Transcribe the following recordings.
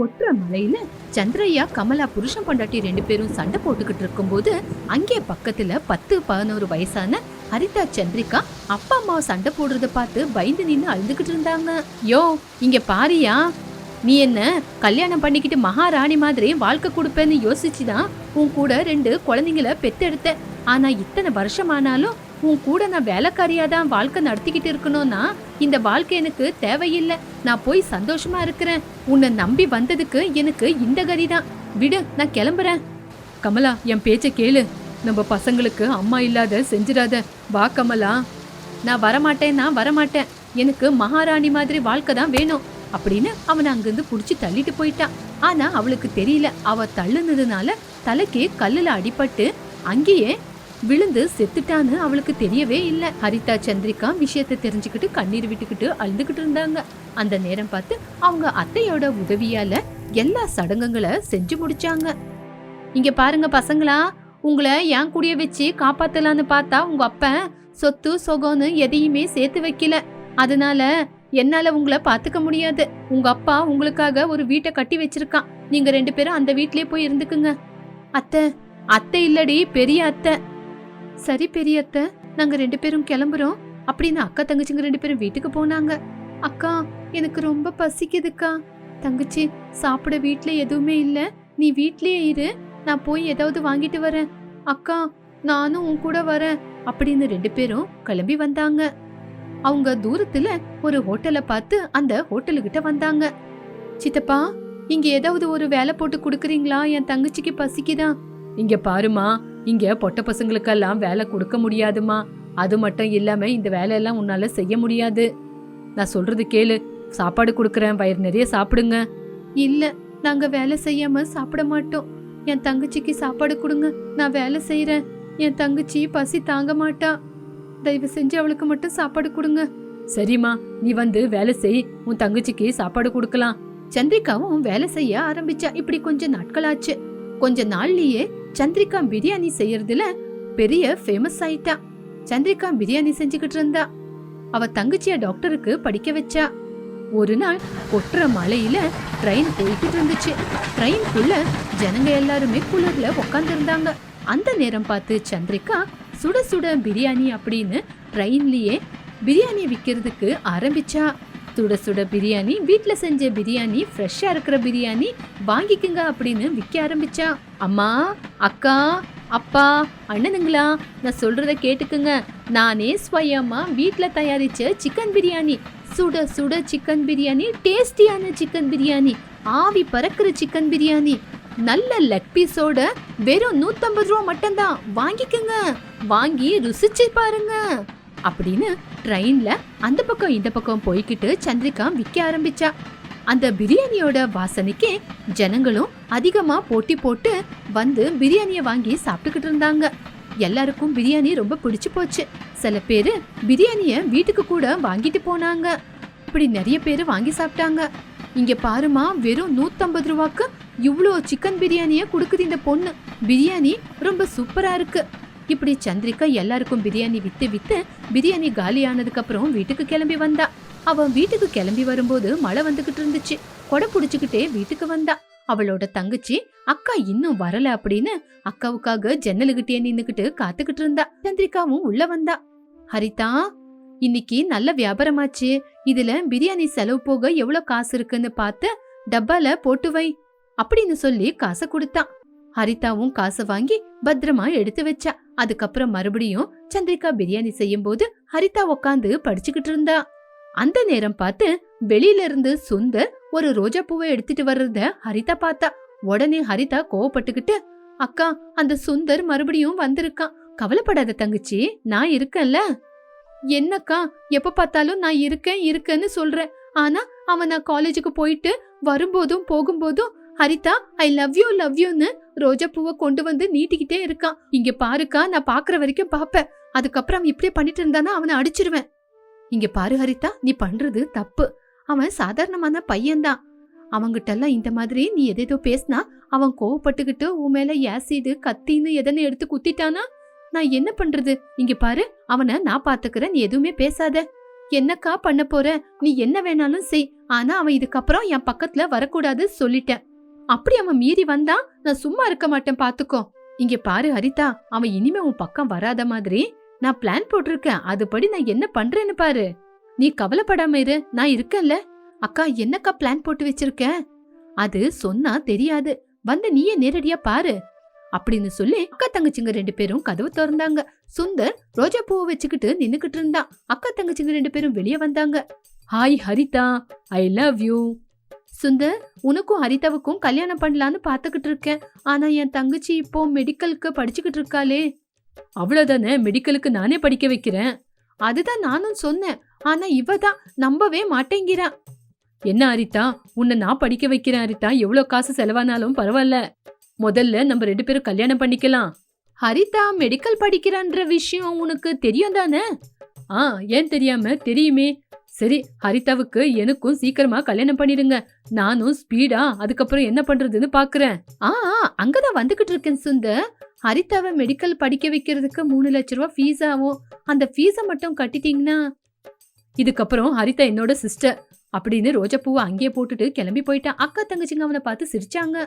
கொட்டுற மலையில சந்திரையா கமலா புருஷன் பொண்டாட்டி ரெண்டு பேரும் சண்டை போட்டுக்கிட்டு இருக்கும்போது அங்கே பக்கத்துல பத்து பதினோரு வயசான ஹரிதா சந்திரிகா அப்பா அம்மா சண்டை போடுறத பார்த்து பயந்து நின்று அழுதுகிட்டு இருந்தாங்க. யோ இங்க பாரியா. நீ என்ன கல்யாணம் பண்ணிக்கிட்டு மகாராணி மாதிரி வாழ்க்கை கொடுப்பேன்னு யோசிச்சுதான் உன் கூட ரெண்டு குழந்தைங்கள பெத்தெடுத்த. ஆனா இத்தனை வருஷமானாலும் உன் கூட நான் வேலைக்காரியா தான் வாழ்க்கை நடத்திக்கிட்டு இருக்கணும்னா இந்த வாழ்க்கை எனக்கு தேவையில்லை. நான் போய் சந்தோஷமா இருக்கிறேன். உன்னை நம்பி வந்ததுக்கு எனக்கு இந்த கதி தான் விடு நான் கிளம்புறேன். கமலா என் பேச்ச கேளு. நம்ம பசங்களுக்கு அம்மா இல்லாத செஞ்சிடாத. வா கமலா. நான் வரமாட்டேன் நான் வரமாட்டேன். எனக்கு மகாராணி மாதிரி வாழ்க்கை தான் வேணும் அப்படின்னு அவனை அங்கிருந்து புடிச்சு தள்ளிட்டு போயிட்டான். ஆனா அவளுக்கு தெரியல. அவ தள்ளுனதுனால தலைக்கு கல்லுல அடிபட்டு அங்கேயே விழுந்து செத்துட்டான்னு அவளுக்கு தெரியவே இல்லை. ஹரிதா சந்திரிகா விஷயத்தை தெரிஞ்சுக்கிட்டு கண்ணீர் விட்டுக்கிட்டு அழுதுகிட்டு இருந்தாங்க. அந்த நேரம் பார்த்து அவங்க அத்தையோட உதவியால எல்லா சடங்குகளை செஞ்சு முடிச்சாங்க. இங்க பாருங்க பசங்களா உங்களை என் கூடிய வச்சு காப்பாத்தலான்னு பார்த்தா உங்க அப்பன் சொத்து சொகம்னு எதையுமே சேர்த்து வைக்கல. அதனால என்னால உங்களை பாத்துக்க முடியாது. உங்க அப்பா உங்களுக்காக ஒரு வீட்டை கட்டி வச்சிருக்கான். நீங்க ரெண்டு பேரும் அந்த வீட்லயே போய் இருந்துக்குங்க. அத்தை அத்தை இல்லடி பெரிய அத்தை. சரி பெரிய அத்தை நாங்க ரெண்டு பேரும் கிளம்புறோம். அப்படின்னு அக்கா தங்கச்சிங்க ரெண்டு பேரும் வீட்டுக்கு போனாங்க. அக்கா எனக்கு ரொம்ப பசிக்குதுக்கா. தங்கச்சி சாப்பிட வீட்டுல எதுவுமே இல்ல. நீ வீட்லயே இரு. நான் போய் ஏதாவது வாங்கிட்டு வரேன். அக்கா நானும் உன் கூட வரேன். அப்படின்னு ரெண்டு பேரும் கிளம்பி வந்தாங்க. அவங்க தூரத்துல ஒரு ஹோட்டலை பார்த்து அந்த ஹோட்டலுக்கிட்ட வந்தாங்க. சித்தப்பா இங்க ஏதாவது ஒரு வேலை போட்டு கொடுக்குறீங்களா? என் தங்கச்சிக்கு பசிக்குதா? இங்க பாருமா இங்க பொட்ட பசங்களுக்கெல்லாம் வேலை கொடுக்க முடியாதுமா. அது மட்டும் இல்லாம இந்த வேலையெல்லாம் உன்னால செய்ய முடியாது. நான் சொல்றது கேளு. சாப்பாடு கொடுக்கறேன் வயிறு நிறைய சாப்பிடுங்க. இல்ல நாங்க வேலை செய்யாம சாப்பிட மாட்டோம். என் தங்கச்சிக்கு சாப்பாடு கொடுங்க நான் வேலை செய்யறேன் என் தங்கச்சி பசி தாங்க மாட்டா. தயவு செஞ்சு அவளுக்கு மட்டும் சாப்பாடு கொடுங்க. சரிம்மா நீ வந்து வேலை செய். உன் தங்கச்சிக்கு சாப்பாடு கொடுக்கலாம். சந்திரிகாவும் வேலை செய்ய ஆரம்பிச்சா இப்படி கொஞ்ச நாட்கள் ஆச்சு கொஞ்ச நாள்லயே சந்திரிகா பிரியாணி செய்யறதுல பெரிய ஃபேமஸ் ஆயிட்டா. சந்திரிகா பிரியாணி செஞ்சுக்கிட்டு இருந்தா. அவ தங்கச்சிய டாக்டருக்கு படிக்க வச்சா. ஒரு நாள் கொட்டுற மழையில ட்ரெயின் போய்கிட்டு இருந்துச்சு. ட்ரெயின்குள்ள ஜனங்க எல்லாருமே குளிர்ல உக்காந்துருந்தாங்க. அந்த நேரம் பார்த்து சந்திரிகா சுட சுட பிரியாணி அப்படின்னு ட்ரெயின்லயே பிரியாணி விற்கிறதுக்கு ஆரம்பிச்சா. சுட சுட பிரியாணி வீட்டில் செஞ்ச பிரியாணி ஃப்ரெஷ்ஷாக இருக்கிற பிரியாணி வாங்கிக்கோங்க அப்படின்னு விற்க ஆரம்பிச்சா அம்மா அக்கா அப்பா அண்ணனுங்களா நான் சொல்கிறத கேட்டுக்குங்க. நானே ஸ்வயமா வீட்டில் தயாரித்த சிக்கன் பிரியாணி சுட சுட சிக்கன் பிரியாணி டேஸ்டியான சிக்கன் பிரியாணி ஆவி பறக்கிற சிக்கன் பிரியாணி நல்ல லெக் பீஸோட வெறும் நூற்றம்பது ரூபா மட்டும்தான். வாங்கிக்கோங்க. வாங்கி ருசிச்சு பாருங்க. அப்படின்னு ட்ரெயின்ல அந்த பக்கம் இந்த பக்கம் போய்கிட்டு சந்திரிகா விற்க ஆரம்பிச்சா. அந்த பிரியாணியோட வாசனைக்கே ஜனங்களும் அதிகமாக போட்டி போட்டு வந்து பிரியாணியை வாங்கி சாப்பிட்டுக்கிட்டு இருந்தாங்க. எல்லாருக்கும் பிரியாணி ரொம்ப பிடிச்சு போச்சு. சில பேர் பிரியாணியை வீட்டுக்கு கூட வாங்கிட்டு போனாங்க. இப்படி நிறைய பேர் வாங்கி சாப்பிட்டாங்க. இங்க பாருமா வெறும் நூத்தம்பது ரூபாக்கு இவ்வளோ சிக்கன் பிரியாணியை கொடுக்குது இந்த பொண்ணு. பிரியாணி ரொம்ப சூப்பரா இருக்கு. இப்படி சந்திரிகா எல்லாருக்கும் பிரியாணி வித்து விற்று பிரியாணி காலி ஆனதுக்கு வீட்டுக்கு கிளம்பி வந்தா. அவன் வீட்டுக்கு கிளம்பி வரும்போது மழை வந்துகிட்டு இருந்துச்சு. கொடை பிடிச்சிக்கிட்டே வீட்டுக்கு வந்தா. அவளோட தங்கச்சி அக்கா இன்னும் வரல அப்படின்னு அக்காவுக்காக ஜன்னலுகிட்டே நின்னுக்கிட்டு காத்துக்கிட்டு இருந்தா. சந்திரிகாவும் உள்ள வந்தா. ஹரிதா இன்னைக்கு நல்ல வியாபாரமாச்சு. இதுல பிரியாணி செலவு போக எவ்வளவு காசு இருக்குன்னு பார்த்து டப்பால போட்டு வை அப்படின்னு சொல்லி காசை கொடுத்தான் ஹரிதாவும் காசை வாங்கி பத்திரமா எடுத்து வச்சா. அதுக்கப்புறம் மறுபடியும் சந்திரிகா பிரியாணி செய்யும் போது ஹரிதா உக்காந்து படிச்சுக்கிட்டு இருந்தா. அந்த நேரம் பார்த்து வெளியில இருந்து சுந்தர் ஒரு ரோஜா பூவை எடுத்துட்டு வர்றத ஹரிதா பார்த்தா. உடனே ஹரிதா கோவப்பட்டுக்கிட்டு அக்கா அந்த சுந்தர் மறுபடியும் வந்திருக்கான். கவலைப்படாத தங்கச்சி நான் இருக்கேன்ல. என்னக்கா எப்ப பார்த்தாலும் நான் இருக்கேன் இருக்கேன்னு சொல்றேன். ஆனா அவன் நான் காலேஜுக்கு போயிட்டு வரும்போதும் போகும்போதும் Haritha I love you love யூன்னு ரோஜா பூவை கொண்டு வந்து நீட்டிக்கிட்டே இருக்கான். இங்க பாருக்கா நான் பாக்குற வரைக்கும் பாப்பேன். அதுக்கப்புறம் அவன் இப்படியே பண்ணிட்டு இருந்தானா அவனை அடிச்சிருவேன். இங்க பாரு ஹரிதா நீ பண்றது தப்பு. அவன் சாதாரணமான பையன்தான். அவங்கிட்ட எல்லாம் இந்த மாதிரி நீ எதேதோ பேசினா அவன் கோவப்பட்டுக்கிட்டு உன் மேல ஏசிடு கத்தின்னு எதனை எடுத்து குத்திட்டானா? நான் என்ன பண்றது? இங்க பாரு அவனை நான் பாத்துக்கிறேன் நீ எதுவுமே பேசாத. என்னக்கா பண்ண போற? நீ என்ன வேணாலும் செய். ஆனா அவன் இதுக்கப்புறம் என் பக்கத்துல வரக்கூடாது சொல்லிட்டேன். அப்படி அவன் மீறி வந்தா நான் சும்மா இருக்க மாட்டேன் பாத்துக்கோ. இங்க பாரு ஹரிதா. அவன் இனிமே உன் பக்கம் வராத மாதிரி நான் பிளான் போட்டிருக்கேன். அதுபடி நான் என்ன பண்றேன்னு பாரு. நீ கவலைப்படாம இரு. நான் இருக்கேன்ல. அக்கா என்னக்கா பிளான் போட்டு வச்சிருக்க அது சொன்னா தெரியாது. வந்து நீயே நேரடியா பாரு. அப்படின்னு சொல்லி அக்கா தங்கச்சிங்க ரெண்டு பேரும் கதவு திறந்தாங்க. சுந்தர் ரோஜா பூவை வச்சுக்கிட்டு நின்னுக்கிட்டு இருந்தான். அக்கா தங்கச்சிங்க ரெண்டு பேரும் வெளியே வந்தாங்க. Hi Haritha. I love you Sundar உனக்கும் ஹரிதாவுக்கும் கல்யாணம் பண்ணலான்னு பாத்துக்கிட்டு இருக்கேன். ஆனா என் தங்கச்சி இப்போ மெடிக்கலுக்கு படிச்சுக்கிட்டு இருக்காளே. அவ்வளவுதானே? மெடிக்கலுக்கு நானே படிக்க வைக்கிறேன். அதுதான் நானும் சொன்னேன். ஆனா இவ தான் நம்பவே மாட்டேங்கிறா. என்ன ஹரிதா? உன்னை நான் படிக்க வைக்கிறேன் ஹரிதா. எவ்வளவு காசு செலவானாலும் பரவாயில்ல. முதல்ல நம்ம ரெண்டு பேரும் கல்யாணம் பண்ணிக்கலாம். ஹரிதா மெடிக்கல் படிக்கிறான்ற விஷயம் உனக்கு தெரியும் தானே ஆ ஏன் தெரியாம? தெரியுமே. சரி ஹரிதாவுக்கு எனக்கும் சீக்கிரமா கல்யாணம் பண்ணிடுங்க. நானும் ஸ்பீடா அதுக்கப்புறம் என்ன பண்றதுன்னு பாக்குறேன். ஆ ஆ, அங்கதான் வந்துகிட்டு இருக்கேன் சுந்தர். ஹரிதாவை மெடிக்கல் படிக்க வைக்கிறதுக்கு மூணு லட்ச ரூபா ஃபீஸ் ஆகும். அந்த ஃபீஸை மட்டும் கட்டிட்டீங்கன்னா. இதுக்கப்புறம் ஹரிதா என்னோட சிஸ்டர் அப்படின்னு ரோஜாப்பூவை அங்கேயே போட்டுட்டு கிளம்பி போயிட்டா. அக்கா தங்கச்சிங்க அவனை பார்த்து சிரிச்சாங்க.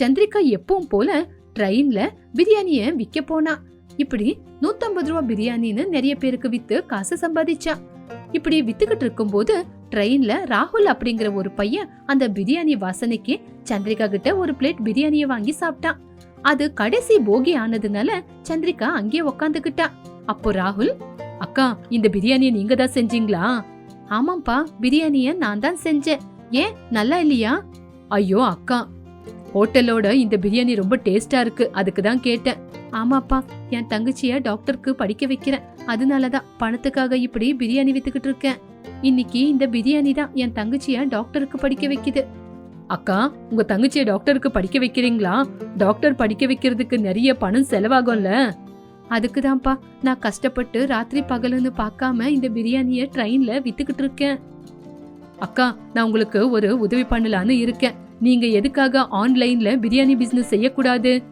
சந்திரிகா எப்பவும் போல ட்ரெயின்ல பிரியாணிய விற்க போனா. இப்படி நூத்தம்பது ரூபா பிரியாணின்னு நிறைய பேருக்கு வித்து காசு சம்பாதிச்சா. இப்படி வித்துக்கிட்டு இருக்கும்போது ட்ரெயின்ல ராகுல் அப்படிங்கிற ஒரு பையன் அந்த பிரியாணி வாசனைக்கு சந்திரிகா கிட்ட ஒரு பிளேட் பிரியாணியை வாங்கி சாப்பிட்டான். அது கடைசி போகி ஆனதுனால சந்திரிகா அங்கேயே உக்காந்துக்கிட்டா. அப்போ ராகுல் அக்கா இந்த பிரியாணியை நீங்க தான் செஞ்சீங்களா? ஆமாப்பா பிரியாணிய நான் தான் செஞ்சேன். ஏன் நல்லா இல்லையா? ஐயோ அக்கா ஹோட்டலோட இந்த பிரியாணி ரொம்ப டேஸ்டா இருக்கு அதுக்கு தான் கேட்டேன். ஆமாப்பா என் தங்கச்சிய டாக்டருக்கு படிக்க வைக்கிறேன். அதனாலதான் பணத்துக்காக இப்படி பிரியாணி வித்துக்கிட்டு இருக்கேன். இன்னைக்கு இந்த பிரியாணி தான் என் தங்கச்சிய டாக்டருக்கு படிக்க வைக்குது. அக்கா உங்க தங்கச்சிய டாக்டருக்கு படிக்க வைக்கிறீங்களா? டாக்டர் படிக்க வைக்கிறதுக்கு நிறைய பணம் செலவாகும்ல? அதுக்கு தான்ப்பா நான் கஷ்டப்பட்டு ராத்திரி பகலுன்னு பார்க்காம இந்த பிரியாணிய ட்ரெயின்ல வித்துக்கிட்டு இருக்கேன். அக்கா நான் உங்களுக்கு ஒரு உதவி பண்ணலான்னு இருக்கேன். நீங்க எதுக்காக ஆன்லைன்ல பிரியாணி பிசினஸ் செய்யக்கூடாது?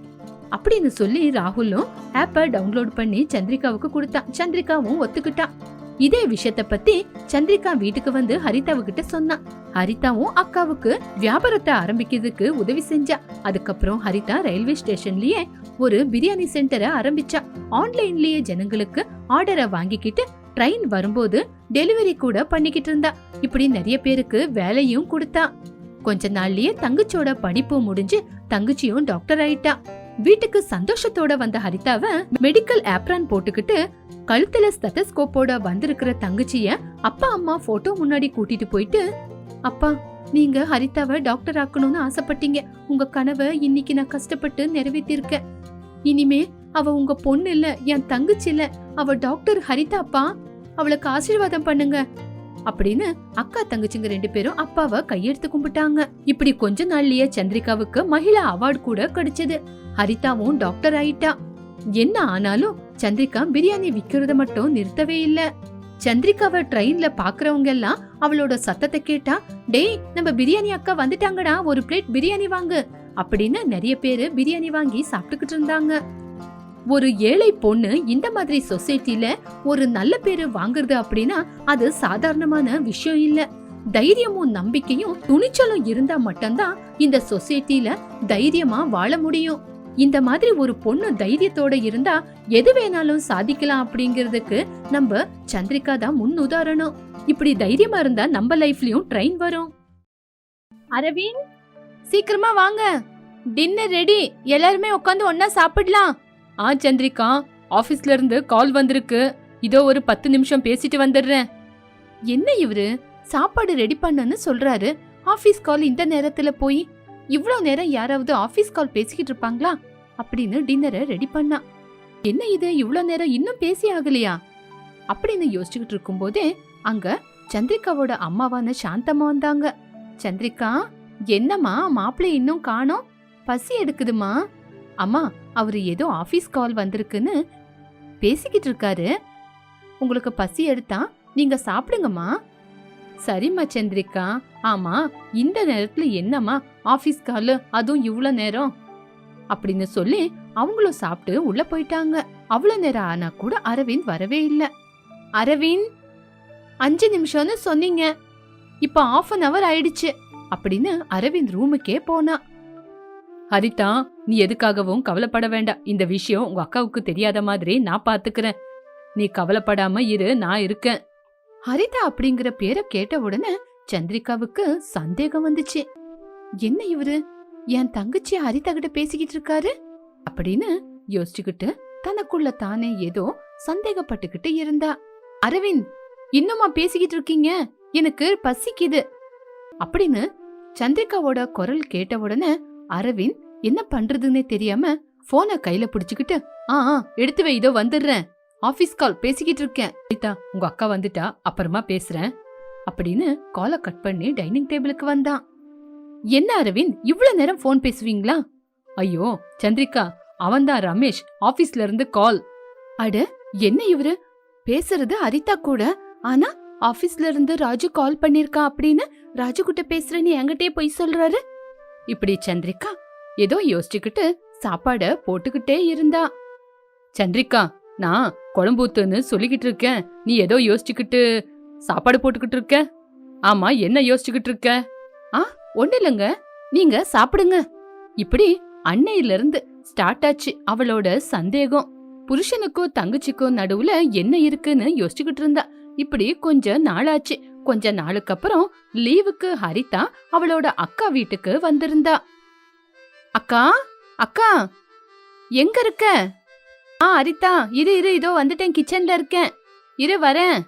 அப்படின்னு சொல்லி ராகுலும் ஆப்பை டவுன்லோட் பண்ணி சந்திரிகாவுக்கு கொடுத்தான். சந்திரிகாவும் ஒத்துக்கிட்டான். இதே விஷயத்த பத்தி சந்திரிகா வீட்டுக்கு வந்து ஹரிதாவு கிட்ட சொன்னான். ஹரிதாவும் அக்காவுக்கு வியாபாரத்தை ஆரம்பிக்கிறதுக்கு உதவி செஞ்சா. அதுக்கப்புறம் ஹரிதா ரயில்வே ஸ்டேஷன்லயே ஒரு பிரியாணி சென்டரை ஆரம்பிச்சா. ஆன்லைன்லயே ஜனங்களுக்கு ஆர்டரை வாங்கிக்கிட்டு ட்ரெயின் வரும்போது டெலிவரி கூட பண்ணிக்கிட்டு இருந்தா. இப்படி நிறைய பேருக்கு வேலையும் கொடுத்தா. கொஞ்ச நாள்லயே தங்கச்சியோட படிப்பு முடிஞ்சு தங்கச்சியும் டாக்டர் ஆயிட்டா. வீட்டுக்கு சந்தோஷத்தோட வந்த ஹரிதாவ மெடிக்கல் ஆப்ரான் போட்டுக்கிட்டு கழுத்துல ஸ்டெத்தஸ்கோப்போட வந்திருக்கிற தங்கச்சிய அப்பா அம்மா போட்டோ முன்னாடி கூட்டிட்டு போயிட்டு அப்பா நீங்க ஹரிதாவை டாக்டர் ஆக்கணும்னு ஆசைப்பட்டீங்க. உங்க கனவை இன்னைக்கு நான் கஷ்டப்பட்டு நிறைவேற்றிருக்கேன் இனிமே அவ உங்க பொண்ணு இல்ல என் தங்கச்சி இல்ல. அவ டாக்டர் ஹரிதாப்பா அவளுக்கு ஆசீர்வாதம் பண்ணுங்க. அப்படின்னு அக்கா தங்கச்சிங்க ரெண்டு பேரும் அப்பாவை கையெடுத்து கும்பிட்டாங்க. இப்படி கொஞ்ச நாள்லயே சந்திரிகாவுக்கு மகிழா அவார்டு கூட கிடைச்சது. ஹரிதாவும் டாக்டர் ஆயிட்டா. என்ன ஆனாலும் சந்திரிகா பிரியாணி விக்கிறத மட்டும் நிறுத்தவே இல்ல. சந்திரிகாவை ட்ரெயின்ல பாக்குறவங்க எல்லாம் அவளோட சத்தத்தை கேட்டா டேய் நம்ம பிரியாணி அக்கா வந்துட்டாங்கடா ஒரு பிளேட் பிரியாணி வாங்கு. அப்படின்னு நிறைய பேரு பிரியாணி வாங்கி சாப்பிட்டுக்கிட்டு இருந்தாங்க. ஒரு ஏழை பொண்ணு இந்த மாதிரி சொசைட்டில ஒரு நல்ல பேரு வாங்குறது அப்படின்னா அது சாதாரணமான விஷயம் இல்ல. தைரியமும் நம்பிக்கையும் துணிச்சலும் இருந்தா மட்டும்தான் இந்த சொசைட்டில தைரியமா வாழ முடியும். இந்த மாதிரி ஒரு பொண்ணு தைரியத்தோட இருந்தா எது வேணாலும் சாதிக்கலாம் அப்படிங்கிறதுக்கு நம்ம சந்திரிகா தான் முன் உதாரணம். இப்படி தைரியமா இருந்தா நம்ம லைஃப்லயும் ட்ரெயின் வரும். அரவிந்த் சீக்கிரமா வாங்க. Dinner ready. எல்லாருமே உட்காந்து ஒன்னா சாப்பிடலாம். ஆ சந்திரிகா ஆபீஸ்ல இருந்து கால் வந்திருக்கு. இதோ ஒரு பத்து நிமிஷம் பேசிட்டு வந்துடுறேன். என்ன இவரு? சாப்பாடு ரெடி பண்ணன்னு சொல்றாரு. ஆபீஸ் கால் இந்த நேரத்துல போய் இவ்வளோ நேரம் யாராவது ஆபீஸ் கால் பேசிக்கிட்டு இருப்பாங்களா? அப்படின்னு டின்னரை ரெடி பண்ணா. என்ன இது? இவ்வளோ நேரம் இன்னும் பேசி ஆகலையா? அப்படின்னு யோசிச்சுக்கிட்டு இருக்கும்போதே அங்க சந்திரிகாவோட அம்மாவான சாந்தம்மா வந்தாங்க. சந்திரிகா என்னம்மா மாப்பிள்ளை இன்னும் காணோம்? பசி எடுக்குதுமா அம்மா அவரு ஏதோ ஆபீஸ் கால் வந்திருக்குன்னு பேசிக்கிட்டு இருக்காரு. உங்களுக்கு பசி எடுத்தா நீங்க சாப்பிடுங்கம்மா. சரிம்மா சந்திரிகா. ஆமா இந்த நேரத்துல என்னம்மா ஆபீஸ் கால்? அதுவும் இவ்வளோ நேரம்? அப்படின்னு சொல்லி அவங்களும் சாப்பிட்டு உள்ள போயிட்டாங்க. அவ்வளோ நேரம் ஆனா கூட அரவிந்த் வரவே இல்லை. அரவிந்த் அஞ்சு நிமிஷம்னு சொன்னீங்க. இப்போ ஆஃப் அன் அவர் ஆயிடுச்சு. அப்படின்னு அரவிந்த் ரூமுக்கே போனா. ஹரிதா நீ எதுக்காகவும் கவலைப்பட வேண்டாம். இந்த விஷயம் உங்க அக்காவுக்கு தெரியாத மாதிரி நான் பாத்துக்கிறேன். நீ கவலைப்படாம இரு நான் இருக்கேன். ஹரிதா அப்படிங்கிற பேரை கேட்ட உடனே சந்திரிகாவுக்கு சந்தேகம் வந்துச்சு. என்ன இவரு? என் தங்கச்சி ஹரிதா கிட்ட பேசிக்கிட்டு இருக்காரு? அப்படின்னு யோசிச்சுக்கிட்டு தனக்குள்ள தானே ஏதோ சந்தேகப்பட்டுக்கிட்டு இருந்தா. அரவிந்த் இன்னுமா பேசிக்கிட்டு இருக்கீங்க? எனக்கு பசிக்குது. அப்படின்னு சந்திரிகாவோட குரல் கேட்ட உடனே அரவிந்த் என்ன பண்றதுன்னே தெரியாம போனை கையில புடிச்சுக்கிட்டு ஆ ஆ, எடுத்து வை இதோ வந்துடுறேன். ஆபீஸ் கால் பேசிக்கிட்டு இருக்கேன். சீதா உங்க அக்கா வந்துட்டா அப்புறமா பேசுறேன். அப்படின்னு காலை கட் பண்ணி டைனிங் டேபிளுக்கு வந்தான். என்ன அரவிந்த் இவ்வளவு நேரம் ஃபோன் பேசுவீங்களா? ஐயோ சந்திரிகா அவன்தான் ரமேஷ் ஆபீஸ்ல இருந்து கால் அட என்ன இவரு? பேசுறது அரிதா கூட. ஆனா ஆபீஸ்ல இருந்து ராஜு கால் பண்ணிருக்கா அப்படின்னு ராஜு கிட்ட பேசுறேன்னு என்கிட்டயே போய் சொல்றாரு. இப்படி சந்திரிகா ஏதோ யோசிச்சுக்கிட்டு சாப்பாட போட்டுக்கிட்டே இருந்தா. சந்திரிகா நான் குழம்பூத்துன்னு சொல்லிக்கிட்டு இருக்கேன். நீ ஏதோ யோசிச்சுக்கிட்டு சாப்பாடு போட்டுக்கிட்டு இருக்க? ஆமா என்ன யோசிச்சுக்கிட்டு இருக்க? ஆ ஒண்ணு இல்லைங்க. நீங்க சாப்பிடுங்க. இப்படி அன்னையில இருந்து ஸ்டார்ட் ஆச்சு அவளோட சந்தேகம். புருஷனுக்கும் தங்கச்சிக்கும் நடுவுல என்ன இருக்குன்னு யோசிச்சுக்கிட்டு இருந்தா. இப்படி கொஞ்ச நாளாச்சு. கொஞ்ச நாளுக்கு அப்புறம் லீவுக்கு ஹரிதா அவளோட அக்கா வீட்டுக்கு வந்திருந்தா. அக்கா அக்கா எங்க இருக்க? ஆ அரிதா இரு இரு இதோ வந்துட்டேன் கிச்சன்ல இருக்கேன். இரு வரேன்.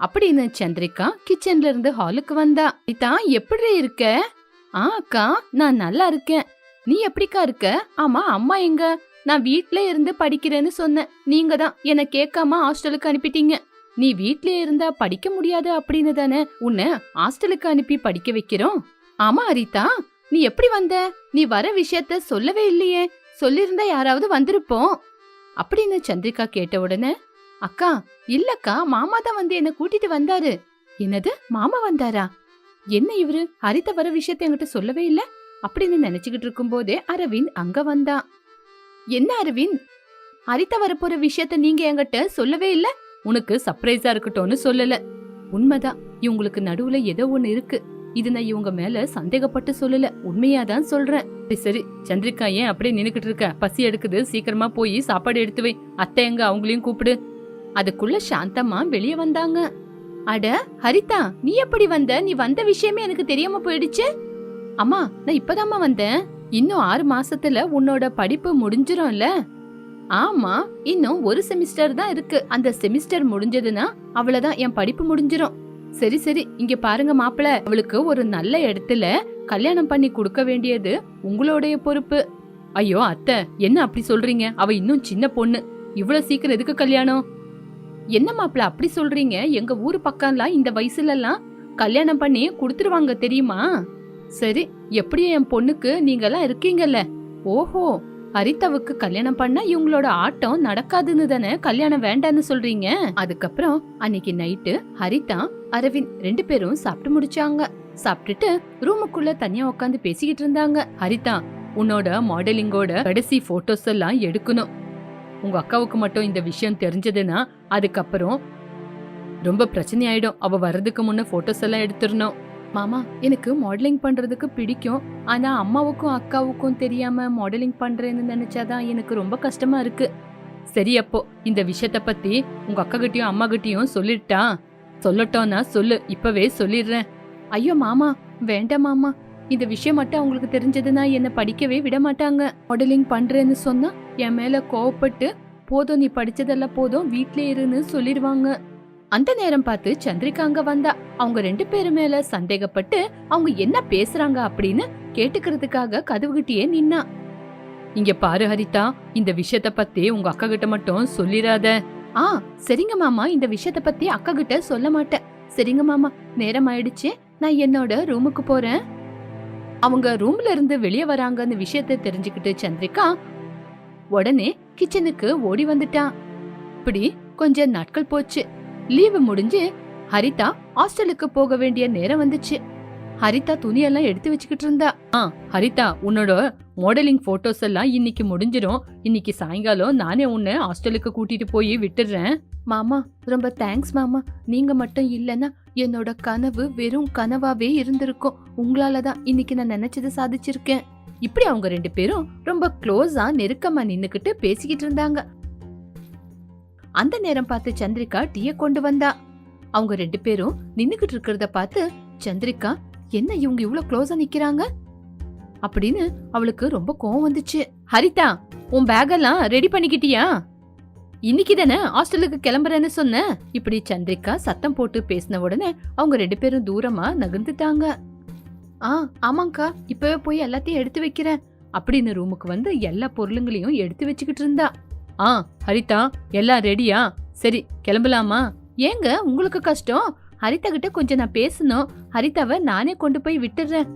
அப்படின்னு சந்திரிகா கிச்சன்ல இருந்து ஹாலுக்கு வந்தா. அரிதா எப்படி இருக்க? ஆ அக்கா நான் நல்லா இருக்கேன். நீ எப்படிக்கா இருக்க? ஆமா அம்மா எங்க? நான் வீட்ல இருந்து படிக்கிறேன்னு சொன்னேன். நீங்க தான் என்ன கேட்காம ஹாஸ்டலுக்கு அனுப்பிட்டீங்க. நீ வீட்லயே இருந்தா படிக்க முடியாது அப்படின்னு தானே? உன்னை ஹாஸ்டலுக்கு அனுப்பி படிக்க வைக்கிறோம். ஆமா அரிதா. நீ எப்படி வந்த? நீ வர விஷயத்த சொல்லவே இல்லையே. சொல்லிருந்தா யாராவது வந்திருப்போம். அப்படின்னு சந்திரிகா கேட்ட உடனே அக்கா இல்லக்கா மாமா தான் வந்து என்ன கூட்டிட்டு வந்தாரு. என்னது? மாமா வந்தாரா? என்ன இவரு? ஹரிதா வர விஷயத்த என்கிட்ட சொல்லவே இல்ல? அப்படின்னு நினைச்சுக்கிட்டு இருக்கும்போதே அரவிந்த் அங்க வந்தான் என்ன அரவிந்த்? ஹரிதா வரப்போற விஷயத்த நீங்க என்கிட்ட சொல்லவே இல்ல? உனக்கு சர்ப்ரைஸா இருக்கட்டும்னு சொல்லல. உண்மைதான். இவங்களுக்கு நடுவுல ஏதோ ஒண்ணு இருக்கு. இது நான் இவங்க மேல சந்தேகப்பட்டு சொல்லல. உண்மையாதான் சொல்றேன். சரி, சரி சந்திரிகா ஏன் அப்படியே நின்னுக்கிட்டு இருக்க? பசி எடுக்குது சீக்கிரமா போய் சாப்பாடு எடுத்து வை. அத்தை எங்க? அவங்களையும் கூப்பிடு. அதுக்குள்ள சாந்தம்மா வெளியே வந்தாங்க. அட ஹரிதா நீ எப்படி வந்த? நீ வந்த விஷயமே எனக்கு தெரியாம போயிடுச்சு. அம்மா நான் இப்பதாம்மா வந்தேன். இன்னும் ஆறு மாசத்துல உன்னோட படிப்பு முடிஞ்சிரும்ல? ஆமா இன்னும் ஒரு செமிஸ்டர் தான் இருக்கு. அந்த செமிஸ்டர் முடிஞ்சதுன்னா அவ்வளவுதான். என் படிப்பு முடிஞ்சிரும். சரி சரி. இங்க பாருங்க மாப்பிள்ள அவளுக்கு ஒரு நல்ல இடத்துல கல்யாணம் பண்ணி கொடுக்க வேண்டியது உங்களுடைய பொறுப்பு. ஐயோ அத்தை என்ன அப்படி சொல்றீங்க? அவ இன்னும் சின்ன பொண்ணு. இவ்வளவு சீக்கிரம் எதுக்கு கல்யாணம்? என்ன மாப்பிள அப்படி சொல்றீங்க? எங்க ஊர் பக்கம்லாம் இந்த வயசுல எல்லாம் கல்யாணம் பண்ணி கொடுத்துருவாங்க தெரியுமா? சரி எப்படியும் என் பொண்ணுக்கு நீங்கெல்லாம் இருக்கீங்கல்ல. ஓஹோ. ஹரிதாவுக்கு கல்யாணம் பண்ண இவங்களோட ஆட்டம் நடக்காதுன்னு தானே கல்யாணம் வேண்டான்னு சொல்றீங்க? அதுக்கப்புறம் அன்னைக்கு நைட்டு ஹரிதா அரவிந்த் ரெண்டு பேரும் சாப்பிட்டு முடிச்சாங்க. சாப்பிட்டுட்டு ரூமுக்குள்ள தனியா உட்காந்து பேசிக்கிட்டு இருந்தாங்க. ஹரிதா உன்னோட மாடலிங்கோட கடைசி போட்டோஸ் எல்லாம் எடுக்கணும். உங்க அக்காவுக்கு மட்டும் இந்த விஷயம் தெரிஞ்சதுன்னா அதுக்கப்புறம் ரொம்ப பிரச்சனை ஆயிடும் அவ வர்றதுக்கு முன்ன போட்டோஸ் எல்லாம் எடுத்துடணும். மாமா எனக்கு மாடலிங் பண்றதுக்கு பிடிக்கும். ஆனா அம்மாவுக்கும் அக்காவுக்கும் தெரியாம மாடலிங் பண்றேன்னு நினைச்சாதான் எனக்கு ரொம்ப கஷ்டமா இருக்கு. சரி அப்போ இந்த விஷயத்த பத்தி உங்க அக்கா கிட்டயும் அம்மா கிட்டயும் சொல்லிட்டா? சொல்லட்டோம்னா சொல்லு இப்பவே சொல்லிடுறேன். ஐயோ மாமா வேண்டாம் மாமா. இந்த விஷயம் மட்டும் அவங்களுக்கு தெரிஞ்சதுன்னா என்ன படிக்கவே விட மாட்டாங்க. மாடலிங் பண்றேன்னு சொன்னா என் மேல கோவப்பட்டு போதும் நீ படிச்சதெல்லாம் போதும் வீட்லயே இருன்னு சொல்லிடுவாங்க. அந்த நேரம் பார்த்து சந்திரிகா அங்க வந்தா. அவங்க ரெண்டு பேரும் மேல சந்தேகப்பட்டு அவங்க என்ன பேசுறாங்க அப்படின்னு கேட்டுக்கிறதுக்காக கதவுகிட்டயே நின்னா. இங்க பாரு ஹரிதா இந்த விஷயத்த பத்தி உங்க அக்கா கிட்ட மட்டும் சொல்லிடாத ஆ சரிங்க மாமா இந்த விஷயத்த பத்தி அக்கா கிட்ட சொல்ல மாட்டேன். சரிங்க மாமா நேரம் ஆயிடுச்சு. நான் என்னோட ரூமுக்கு போறேன். அவங்க ரூம்ல இருந்து வெளியே வராங்கன்னு விஷயத்த தெரிஞ்சுக்கிட்டு சந்திரிகா உடனே கிச்சனுக்கு ஓடி வந்துட்டான் இப்படி கொஞ்ச நாட்கள் போச்சு. லீவு முடிஞ்சு ஹரிதா ஹாஸ்டலுக்கு போக வேண்டிய நேரம் வந்துச்சு. ஹரிதா துணியெல்லாம் எடுத்து வச்சுக்கிட்டு இருந்தா. ஆ ஹரிதா உன்னோட மாடலிங் போட்டோஸ் எல்லாம் இன்னைக்கு முடிஞ்சிரும். இன்னைக்கு சாயங்காலம் நானே உன்னை ஹாஸ்டலுக்கு கூட்டிட்டு போய் விட்டுடுறேன் மாமா ரொம்ப தேங்க்ஸ் மாமா. நீங்க மட்டும் இல்லைன்னா என்னோட கனவு வெறும் கனவாவே இருந்திருக்கும். உங்களால தான் இன்னைக்கு நான் நினைச்சதை சாதிச்சிருக்கேன். இப்படி அவங்க ரெண்டு பேரும் ரொம்ப க்ளோஸா நெருக்கமா நின்னுக்கிட்டு பேசிக்கிட்டு இருந்தாங்க. அந்த நேரம் பார்த்து சந்திரிகா டீய கொண்டு வந்தா. அவங்க ரெண்டு பேரும் நின்னுக்கிட்டு இருக்கிறத பார்த்து சந்திரிகா என்ன இவங்க இவ்வளவு க்ளோஸா நிக்கிறாங்க? அப்படின்னு அவளுக்கு ரொம்ப கோவம் வந்துச்சு. ஹரிதா உன் பேக்கெல்லாம் ரெடி பண்ணிக்கிட்டியா? இன்னைக்கு தானே ஹாஸ்டலுக்கு கிளம்புறேன்னு சொன்ன. இப்படி சந்திரிகா சத்தம் போட்டு பேசின உடனே அவங்க ரெண்டு பேரும் தூரமா நகர்ந்துட்டாங்க. ஆ ஆமாங்க்கா இப்பவே போய் எல்லாத்தையும் எடுத்து வைக்கிறேன். அப்படின்னு ரூமுக்கு வந்து எல்லா பொருளுங்களையும் எடுத்து வச்சுக்கிட்டு இருந்தா. ஆ ஹரிதா எல்லாம் ரெடியா? சரி கிளம்பலாமா? ஏங்க உங்களுக்கு கஷ்டம்? ஹரிதா கிட்ட கொஞ்சம் நான் பேசணும். ஹரிதாவை நானே கொண்டு போய் விட்டுடுறேன்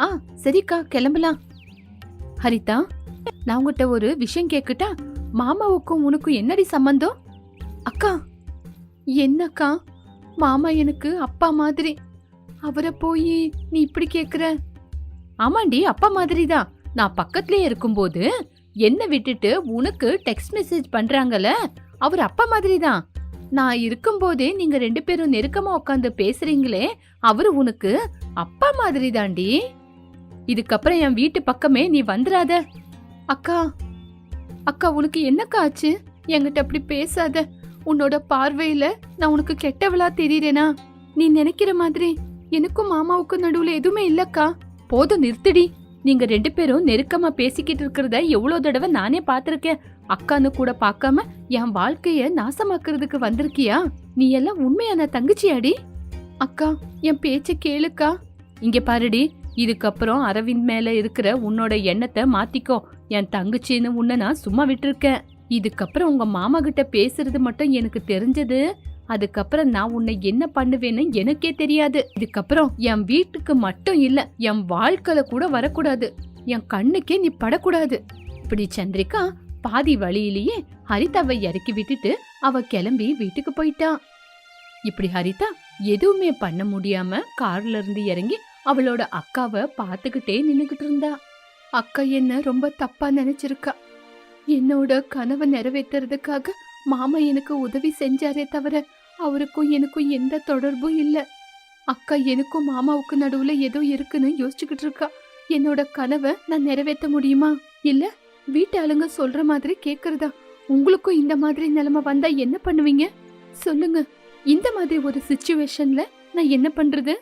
ஆ சரிக்கா கிளம்பலாம். ஹரிதா நான் உங்ககிட்ட ஒரு விஷயம் கேக்கட்டா மாமாவுக்கும் உனக்கும் என்னடி சம்பந்தம்? அக்கா என்னக்கா? மாமா எனக்கு அப்பா மாதிரி. அவரை போய் நீ இப்படி கேக்குற ஆமாண்டி அப்பா மாதிரி தான் நான் பக்கத்துலயே இருக்கும்போது என்ன விட்டுட்டு உனக்கு டெக்ஸ்ட் மெசேஜ் பண்றாங்கல்ல? அவர் அப்பா மாதிரி தான் நான் இருக்கும்போதே நீங்க ரெண்டு பேரும் நெருக்கமா உட்காந்து பேசுறீங்களே அவரு உனக்கு அப்பா மாதிரி தாண்டி இதுக்கப்புறம் என் வீட்டு பக்கமே நீ வந்துராத. அக்கா அக்கா உனக்கு என்னக்கா ஆச்சு? என்கிட்ட அப்படி பேசாத. உன்னோட பார்வையில நான் உனக்கு கெட்டவளா தெரியறேனா? நீ நினைக்கிற மாதிரி எனக்கும் மாமாவுக்கும் நடுவுல எதுவுமே இல்லக்கா. போதும் நிறுத்தடி. நீங்க ரெண்டு பேரும் நெருக்கமா பேசிக்கிட்டு இருக்கிறத எவ்வளோ தடவை நானே பார்த்துருக்கேன். அக்கான்னு கூட பார்க்காம என் வாழ்க்கைய நாசமாக்குறதுக்கு வந்திருக்கியா? நீ எல்லாம் உண்மையான தங்கச்சியாடி. அக்கா என் பேச்ச கேளுக்கா. இங்க பாருடி இதுக்கப்புறம் அரவிந்த் மேல இருக்கிற உன்னோட எண்ணத்தை மாத்திக்கோ. என் தங்கச்சின்னு உன்னை நான் சும்மா விட்டுருக்கேன். இதுக்கப்புறம் உங்க மாமா கிட்ட பேசுறது மட்டும் எனக்கு தெரிஞ்சது. அதுக்கப்புறம் நான் உன்னை என்ன பண்ணுவேன்னு எனக்கே தெரியாது. இதுக்கப்புறம் என் வீட்டுக்கு மட்டும் இல்ல என் வாழ்க்கையில கூட வரக்கூடாது. என் கண்ணுக்கே நீ படக்கூடாது. இப்படி சந்திரிகா பாதி வழியிலேயே ஹரிதாவை இறக்கி விட்டுட்டு அவ கிளம்பி வீட்டுக்கு போயிட்டா. இப்படி ஹரிதா எதுவுமே பண்ண முடியாம கார்ல இருந்து இறங்கி அவளோட அக்காவை பார்த்துக்கிட்டே நின்னுகிட்டு இருந்தா. அக்கா என்ன ரொம்ப தப்பா நினைச்சிருக்கா. என்னோட கனவை நிறைவேத்துறதுக்காக மாமா எனக்கு உதவி செஞ்சாரே தவிர அவருக்கும் எனக்கும் எந்த தொடர்பும் இல்லை. அக்கா எனக்கும் மாமாவுக்கு நடுவுல ஏதோ இருக்குன்னு யோசிச்சுக்கிட்டு இருக்கா. என்னோட கனவை நான் நிறைவேற்ற முடியுமா? இல்ல வீட்டு ஆளுங்க சொல்ற மாதிரி கேக்குறதா? உங்களுக்கும் இந்த மாதிரி நிலைமை வந்தா என்ன பண்ணுவீங்க? சொல்லுங்க. இந்த மாதிரி ஒரு சுச்சுவேஷன்ல நான் என்ன பண்றது?